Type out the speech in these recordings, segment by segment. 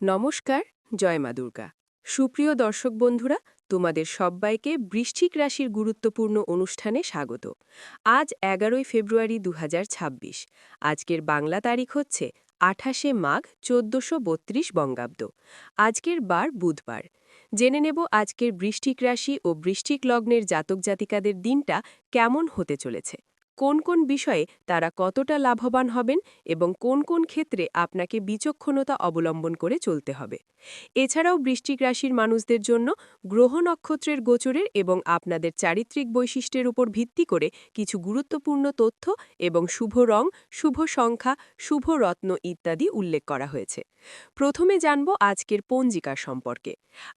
নমস্কার, জয় মা দুর্গা। সুপ্রিয় দর্শক বন্ধুরা, তোমাদের সবাইকে বৃশ্চিক রাশির গুরুত্বপূর্ণ অনুষ্ঠানে স্বাগত। আজ এগারোই ফেব্রুয়ারি দু হাজার ছাব্বিশ। আজকের বাংলা তারিখ হচ্ছে আঠাশে মাঘ চোদ্দশো বত্রিশ বঙ্গাব্দ। আজকের বার বুধবার। জেনে নেব আজকের বৃষ্টিক রাশি ও বৃষ্টিক লগ্নের জাতক জাতিকাদের দিনটা কেমন হতে চলেছে। কোন কোন বিষয়ে তারা কতটা লাভবান হবেন এবং কোন কোন ক্ষেত্রে আপনাকে বিচক্ষণতা অবলম্বন করে চলতে হবে। এছাড়াও বৃষ্টিক রাশির মানুষদের জন্য গ্রহ নক্ষত্রের গোচরের এবং আপনাদের চারিত্রিক বৈশিষ্ট্যের উপর ভিত্তি করে কিছু গুরুত্বপূর্ণ তথ্য এবং শুভ রং, শুভ সংখ্যা, শুভ রত্ন ইত্যাদি উল্লেখ করা হয়েছে। প্রথমে জানব আজকের পঞ্জিকা সম্পর্কে।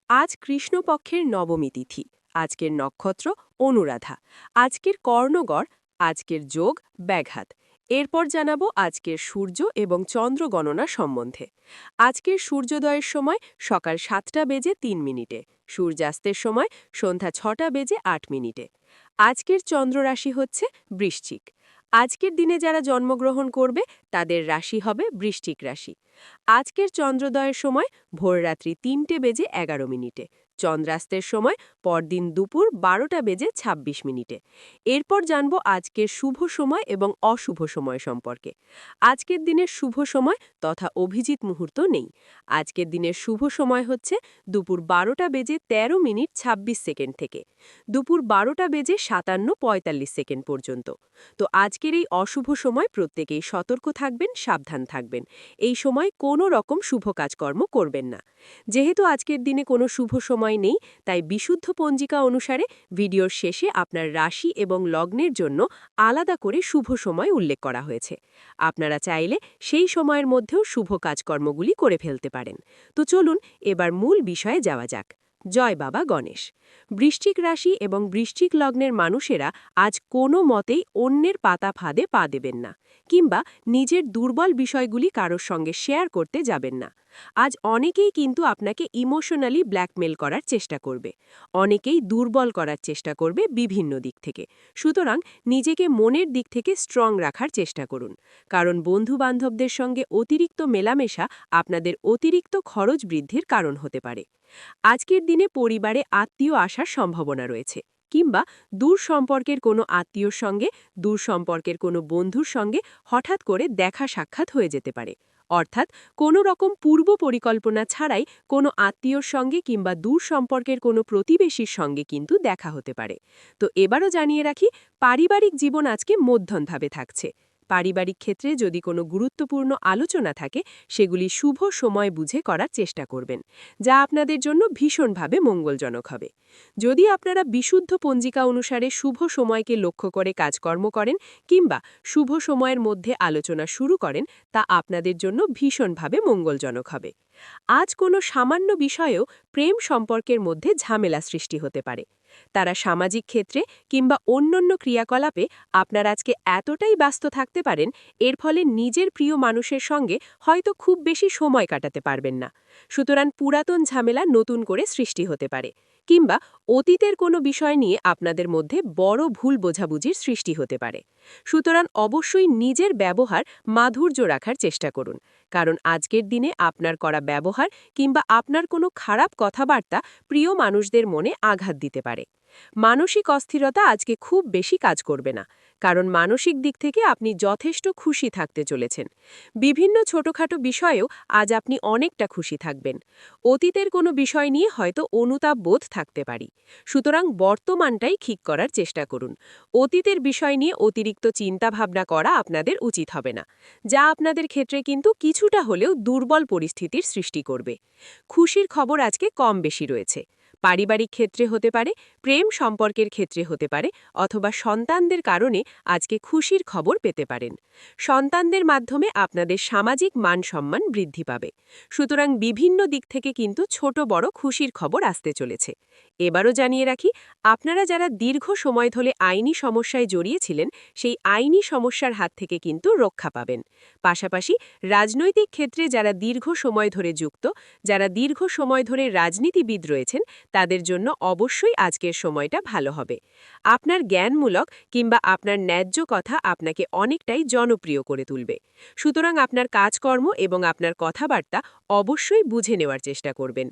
আজ কৃষ্ণপক্ষের নবমী তিথি, আজকের নক্ষত্র অনুরাধা। আজকের কর্ণগড় আজকের যোগ ব্যাঘাত। এরপর জানাব আজকের সূর্য এবং চন্দ্র গণনা সম্বন্ধে। আজকের সূর্যোদয়ের সময় সকাল সাতটা বেজে তিন মিনিটে, সূর্যাস্তের সময় সন্ধ্যা ছটা বেজে আট মিনিটে। আজকের চন্দ্র রাশি হচ্ছে বৃশ্চিক। আজকের দিনে যারা জন্মগ্রহণ করবে, তাদের রাশি হবে বৃশ্চিক রাশি। আজকের চন্দ্রোদয়ের সময় ভোররাত্রি তিনটে বেজে এগারো মিনিটে চন্দ্রাস্তের সময়, পরদিন দুপুর বারোটা বেজে ২৬ মিনিটে। এরপর জানব আজকের শুভ সময় এবং অশুভ সময় সম্পর্কে। আজকের দিনের শুভ সময় তথা অভিজিৎ মুহূর্ত নেই। আজকের দিনের শুভ সময় হচ্ছে দুপুর বারোটা বেজে ১৩ মিনিট ২৬ সেকেন্ড থেকে। দুপুর বারোটা বেজে সাতান্ন পঁয়তাল্লিশ সেকেন্ড পর্যন্ত। তো আজকের এই অশুভ সময় প্রত্যেকেই সতর্ক থাকবেন, সাবধান থাকবেন। এই সময় কোনো রকম শুভ কাজকর্ম করবেন না। যেহেতু আজকের দিনে কোনো শুভ সময় নেই, তাই বিশুদ্ধ পঞ্জিকা অনুসারে ভিডিওর শেষে আপনার রাশি এবং লগ্নের জন্য আলাদা করে শুভ সময় উল্লেখ করা হয়েছে। আপনারা চাইলে সেই সময়ের মধ্যেও শুভ কাজকর্মগুলি করে ফেলতে পারেন। তো চলুন, এবার মূল বিষয়ে যাওয়া যাক। জয় বাবা গণেশ। বৃশ্চিক রাশি এবং বৃশ্চিক লগ্নের মানুষেরা আজ কোনো মতেই অন্যের পাতা ফাঁদে পা দেবেন না কিংবা নিজের দুর্বল বিষয়গুলি কারোর সঙ্গে শেয়ার করতে যাবেন না। আজ অনেকেই কিন্তু আপনাকে ইমোশনালি ব্ল্যাকমেল করার চেষ্টা করবে। অনেকেই দুর্বল করার চেষ্টা করবে বিভিন্ন দিক থেকে। সুতরাং নিজেকে মনের দিক থেকে স্ট্রং রাখার চেষ্টা করুন। কারণ বন্ধু বান্ধবদের সঙ্গে অতিরিক্ত মেলামেশা আপনাদের অতিরিক্ত খরচ বৃদ্ধির কারণ হতে পারে। আজকের দিনে পরিবারে আত্মীয় আসার সম্ভাবনা রয়েছে, কিংবা দূর সম্পর্কের কোনো আত্মীয়র সঙ্গে, দূর সম্পর্কের কোনো বন্ধুর সঙ্গে হঠাৎ করে দেখা সাক্ষাৎ হয়ে যেতে পারে। অর্থাৎ কোনো রকম পূর্ব পরিকল্পনা ছাড়াই কোনো আত্মীয়র সঙ্গে কিংবা দূর সম্পর্কের কোনো প্রতিবেশীর সঙ্গে কিন্তু দেখা হতে পারে। তো এবারও জানিয়ে রাখি, পারিবারিক জীবন আজকে মধ্যমভাবে থাকছে। পারিবারিক ক্ষেত্রে যদি কোনো গুরুত্বপূর্ণ আলোচনা থাকে, সেগুলি শুভ সময় বুঝে করার চেষ্টা করবেন, যা আপনাদের জন্য ভীষণভাবে মঙ্গলজনক হবে। যদি আপনারা বিশুদ্ধ পঞ্জিকা অনুসারে শুভ সময়কে লক্ষ্য করে কাজকর্ম করেন কিংবা শুভ সময়ের মধ্যে আলোচনা শুরু করেন, তা আপনাদের জন্য ভীষণভাবে মঙ্গলজনক হবে। আজ কোনো সামান্য বিষয়েও প্রেম সম্পর্কের মধ্যে ঝামেলা সৃষ্টি হতে পারে। তারা সামাজিক ক্ষেত্রে কিংবা অন্যান্য ক্রিয়াকলাপে আপনার আজকে এতটাই ব্যস্ত থাকতে পারেন, এর ফলে নিজের প্রিয় মানুষের সঙ্গে হয়তো খুব বেশি সময় কাটাতে পারবেন না। সুতরাং পুরাতন ঝামেলা নতুন করে সৃষ্টি হতে পারে। কিংবা অতীতের কোনো বিষয় নিয়ে আপনাদের মধ্যে বড় ভুল বোঝাবুঝির সৃষ্টি হতে পারে। সুতরাং অবশ্যই নিজের ব্যবহার মাধুর্য রাখার চেষ্টা করুন। কারণ আজকের দিনে আপনার করা ব্যবহার কিংবা আপনার কোনো খারাপ কথাবার্তা প্রিয় মানুষদের মনে আঘাত দিতে পারে। মানসিক অস্থিরতা আজকে খুব বেশি কাজ করবে না, কারণ মানসিক দিক থেকে আপনি যথেষ্ট খুশি থাকতে চলেছেন। বিভিন্ন ছোটখাটো বিষয়েও আজ আপনি অনেকটা খুশি থাকবেন। অতীতের কোনো বিষয় নিয়ে হয়তো অনুতাপ বোধ থাকতে পারি। সুতরাং বর্তমানটাই ঠিক করার চেষ্টা করুন। অতীতের বিষয় নিয়ে অতিরিক্ত চিন্তাভাবনা করা আপনাদের উচিত হবে না, যা আপনাদের ক্ষেত্রে কিন্তু কিছুটা হলেও দুর্বল পরিস্থিতির সৃষ্টি করবে। খুশির খবর আজকে কম বেশি রয়েছে। পারিবারিক ক্ষেত্রে হতে পারে, প্রেম সম্পর্কের ক্ষেত্রে হতে পারে, অথবা সন্তানদের কারণে আজকে খুশির খবর পেতে পারেন। সন্তানদের মাধ্যমে আপনাদের সামাজিক মান সম্মান বৃদ্ধি পাবে। সুতরাং বিভিন্ন দিক থেকে কিন্তু ছোট বড় খুশির খবর আসতে চলেছে। এবারও জানিয়ে রাখি, আপনারা যারা দীর্ঘ সময় ধরে আইনি সমস্যায় জড়িয়েছিলেন, সেই আইনি সমস্যার হাত থেকে কিন্তু রক্ষা পাবেন। পাশাপাশি রাজনৈতিক ক্ষেত্রে যারা দীর্ঘ সময় ধরে যুক্ত, যারা দীর্ঘ সময় ধরে রাজনীতিবিদ রয়েছেন, তাদের জন্য অবশ্যই আজকের সময়টা ভালো হবে। আপনার জ্ঞানমূলক কিংবা আপনার ন্যায্য কথা আপনাকে অনেকটাই জনপ্রিয় করে তুলবে। সুতরাং আপনার কাজকর্ম এবং আপনার কথাবার্তা অবশ্যই বুঝে নেওয়ার চেষ্টা করবেন।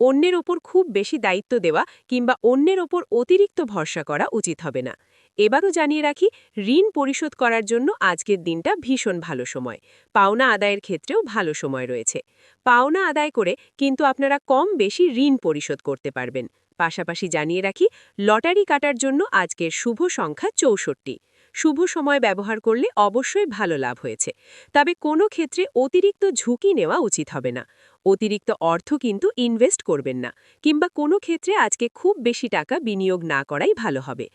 অন্যের ওপর খুব বেশি দায়িত্ব দেওয়া কিংবা অন্যের ওপর অতিরিক্ত ভরসা করা উচিত হবে না। এবারও জানিয়ে রাখি, ঋণ পরিশোধ করার জন্য আজকের দিনটা ভীষণ ভালো সময়। পাওনা আদায়ের ক্ষেত্রেও ভালো সময় রয়েছে। পাওনা আদায় করে কিন্তু আপনারা কম বেশি ঋণ পরিশোধ করতে পারবেন। পাশাপাশি জানিয়ে রাখি, লটারি কাটার জন্য আজকের শুভ সংখ্যা চৌষট্টি। শুভ সময় ব্যবহার করলে অবশ্যই ভালো লাভ হয়েছে। তবে কোনো ক্ষেত্রে অতিরিক্ত ঝুঁকি নেওয়া উচিত হবে না। অতিরিক্ত অর্থ কিন্তু ইনভেস্ট করবেন না, কিংবা কোনো ক্ষেত্রে আজকে খুব বেশি টাকা বিনিয়োগ না করাই ভালো হবে।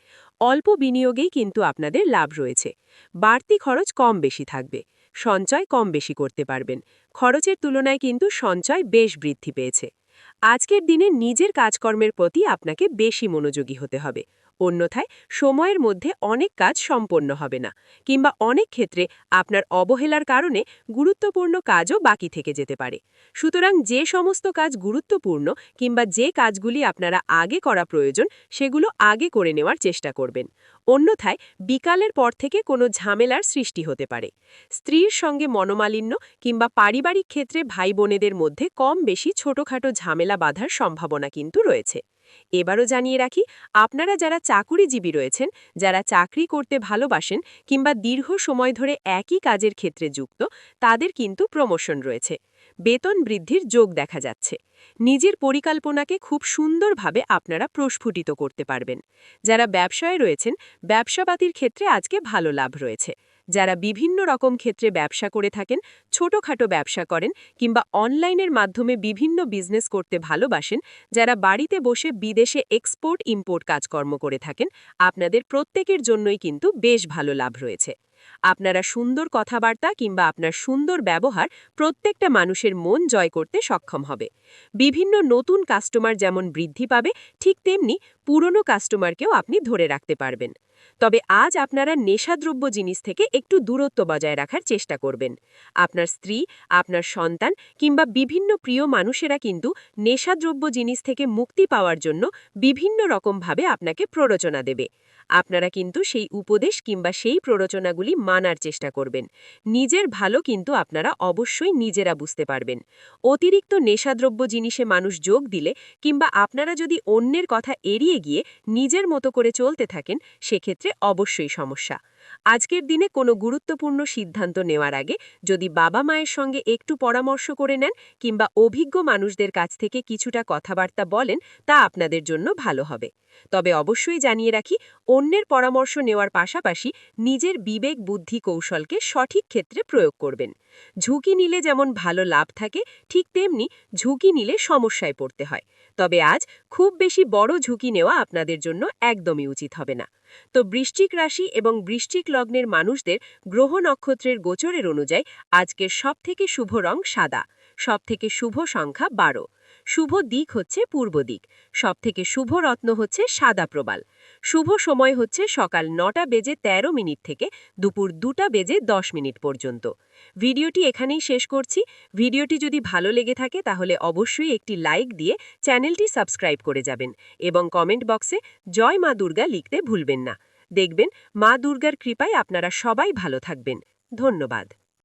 অল্প বিনিয়োগেই কিন্তু আপনাদের লাভ রয়েছে। বাড়তি খরচ কম বেশি থাকবে। সঞ্চয় কম বেশি করতে পারবেন। খরচের তুলনায় কিন্তু সঞ্চয় বেশ বৃদ্ধি পেয়েছে। আজকের দিনে নিজের কাজকর্মের প্রতি আপনাকে বেশি মনোযোগী হতে হবে। অন্যথায় সময়ের মধ্যে অনেক কাজ সম্পন্ন হবে না, কিংবা অনেক ক্ষেত্রে আপনার অবহেলার কারণে গুরুত্বপূর্ণ কাজও বাকি থেকে যেতে পারে। সুতরাং যে সমস্ত কাজ গুরুত্বপূর্ণ কিংবা যে কাজগুলি আপনারা আগে করা প্রয়োজন, সেগুলো আগে করে নেওয়ার চেষ্টা করবেন। অন্যথায় বিকালের পর থেকে কোনো ঝামেলার সৃষ্টি হতে পারে। স্ত্রীর সঙ্গে মনোমালিন্য কিংবা পারিবারিক ক্ষেত্রে ভাই বোনেদের মধ্যে কম বেশি ছোটখাটো ঝামেলা বাঁধার সম্ভাবনা কিন্তু রয়েছে। এবারও জানিয়ে রাখি, আপনারা যারা চাকুরিজীবী রয়েছেন, যারা চাকরি করতে ভালোবাসেন কিংবা দীর্ঘ সময় ধরে একই কাজের ক্ষেত্রে যুক্ত, তাদের কিন্তু প্রমোশন রয়েছে। বেতন বৃদ্ধির যোগ দেখা যাচ্ছে। নিজের পরিকল্পনাকে খুব সুন্দরভাবে আপনারা প্রস্ফুটিত করতে পারবেন। যারা ব্যবসায় রয়েছেন, ব্যবসাপাতির ক্ষেত্রে আজকে ভালো লাভ রয়েছে। যারা বিভিন্ন রকম ক্ষেত্রে ব্যবসা করে থাকেন, ছোটখাটো ব্যবসা করেন কিংবা অনলাইনের মাধ্যমে বিভিন্ন বিজনেস করতে ভালোবাসেন, যারা বাড়িতে বসে বিদেশে এক্সপোর্ট, ইম্পোর্ট কাজকর্ম করে থাকেন, আপনাদের প্রত্যেকের জন্যই কিন্তু বেশ ভালো লাভ রয়েছে। আপনারা সুন্দর কথাবার্তা কিংবা আপনার সুন্দর ব্যবহার প্রত্যেকটা মানুষের মন জয় করতে সক্ষম হবে। বিভিন্ন নতুন কাস্টমার যেমন বৃদ্ধি পাবে, ঠিক তেমনি পুরনো কাস্টমারকেও আপনি ধরে রাখতে পারবেন। তবে আজ আপনারা নেশাদ্রব্য জিনিস থেকে একটু দূরত্ব বজায় রাখার চেষ্টা করবেন। আপনার স্ত্রী, আপনার সন্তান কিংবা বিভিন্ন প্রিয় মানুষেরা কিন্তু নেশাদ্রব্য জিনিস থেকে মুক্তি পাওয়ার জন্য বিভিন্ন রকমভাবে আপনাকে প্ররোচনা দেবে। আপনারা কিন্তু সেই উপদেশ কিংবা সেই প্ররোচনাগুলি মানার চেষ্টা করবেন। নিজের ভালো কিন্তু আপনারা অবশ্যই নিজেরা বুঝতে পারবেন। অতিরিক্ত নেশাদ্রব্য জিনিসে মানুষ যোগ দিলে কিংবা আপনারা যদি অন্যের কথা এড়িয়ে গিয়ে নিজের মতো করে চলতে থাকেন, সেক্ষেত্রে অবশ্যই সমস্যা। আজকের দিনে কোনো গুরুত্বপূর্ণ সিদ্ধান্ত নেওয়ার আগে যদি বাবা মায়ের সঙ্গে একটু পরামর্শ করে নেন কিংবা অভিজ্ঞ মানুষদের কাছ থেকে কিছুটা কথাবার্তা বলেন, তা আপনাদের জন্য ভালো হবে। তবে অবশ্যই জানিয়ে রাখি, অন্যের পরামর্শ নেওয়ার পাশাপাশি নিজের বিবেক বুদ্ধি কৌশলকে সঠিক ক্ষেত্রে প্রয়োগ করবেন। ঝুঁকি নিলে যেমন ভালো লাভ থাকে, ঠিক তেমনি ঝুঁকি নিলে সমস্যায় পড়তে হয়। তবে আজ খুব বেশি বড় ঝুঁকি নেওয়া আপনাদের জন্য একদমই উচিত হবে না। তো বৃশ্চিক রাশি এবং বৃশ্চিক লগ্নের মানুষদের গ্রহ নক্ষত্রের গোচরের অনুযায়ী আজকের সবথেকে শুভ রং সাদা। সবথেকে শুভ সংখ্যা বারো। শুভ দিক হচ্ছে পূর্ব দিক। সবথেকে শুভ রত্ন হচ্ছে সাদা প্রবাল। শুভ সময় হচ্ছে সকাল নটা বেজে ১৩ মিনিট থেকে দুপুর দুটা বেজে ১০ মিনিট পর্যন্ত। ভিডিওটি এখানেই শেষ করছি। ভিডিওটি যদি ভালো লেগে থাকে তাহলে অবশ্যই একটি লাইক দিয়ে চ্যানেলটি সাবস্ক্রাইব করে যাবেন এবং কমেন্ট বক্সে জয় মা দুর্গা লিখতে ভুলবেন না। দেখবেন মা দুর্গার কৃপায় আপনারা সবাই ভালো থাকবেন। ধন্যবাদ।